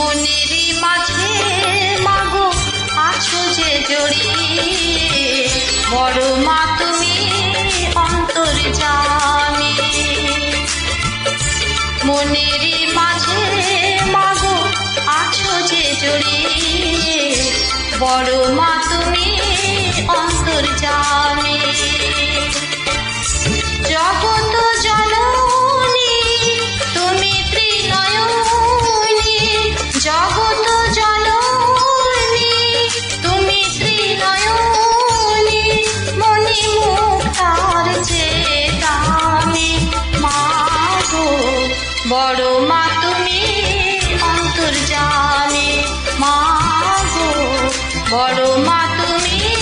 মনেরই মাঝে মাগো, আছো যে জড়িয়ে। বড় মা তুমি অন্তর জানে। মনেরই মাঝে মাগো, আছো যে জড়িয়ে। বড় মা তুমি অন্তর জানে। বড় মা তুমি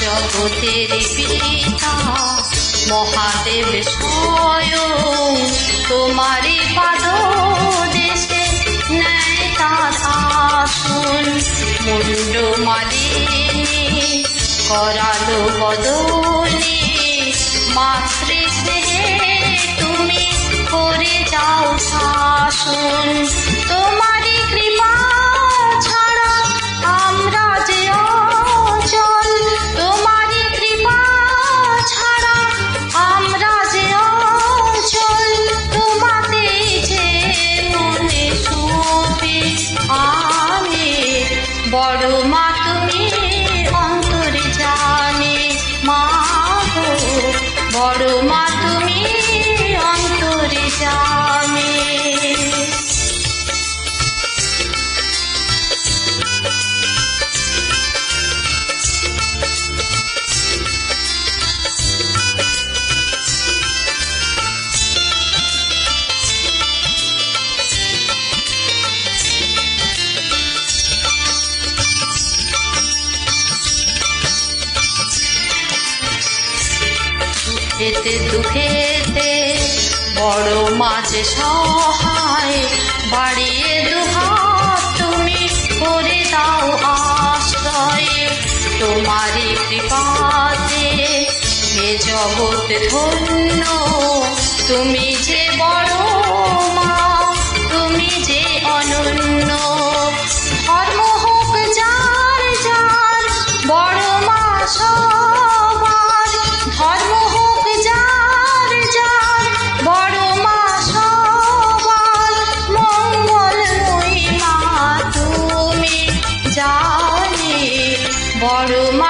জগতের পিতা মহাদেব স্বয়ং তোমারই পাদ দেশে নেয় তার মুন্ড মালিনী করালো মাতৃ স্নেহে তুমি করে যাও শাসন। তোমারই কৃপা ছাড়া আমরা যে অচল। তোমারই কৃপা ছাড়া আমরা যে অচল। তোমাতেই যে মনে সুখে আমি বড় মা তুমি সুখেতে দুঃখেতে বড় মাঝে সহায়, বাড়িয়ে দুহাত তুমি করে দাও আশ্রয়। তোমারই কৃপাতে হে জগৎ ধন্য, তুমি বড় মা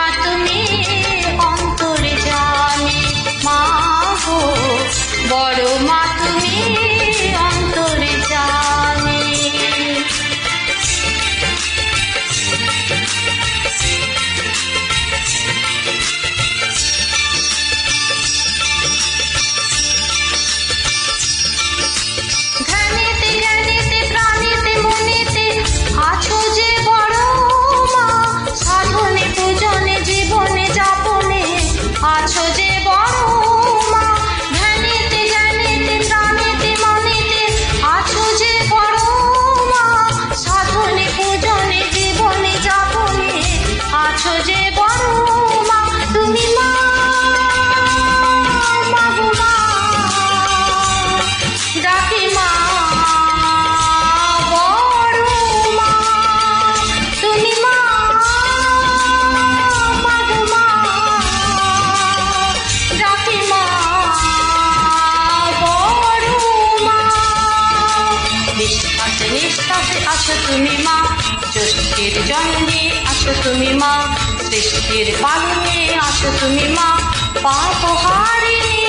জ্যোষ্ঠীর জন্মে আছো তুমি মা সৃষ্টির পালনে আছো তুমি মা পাপ হারিণী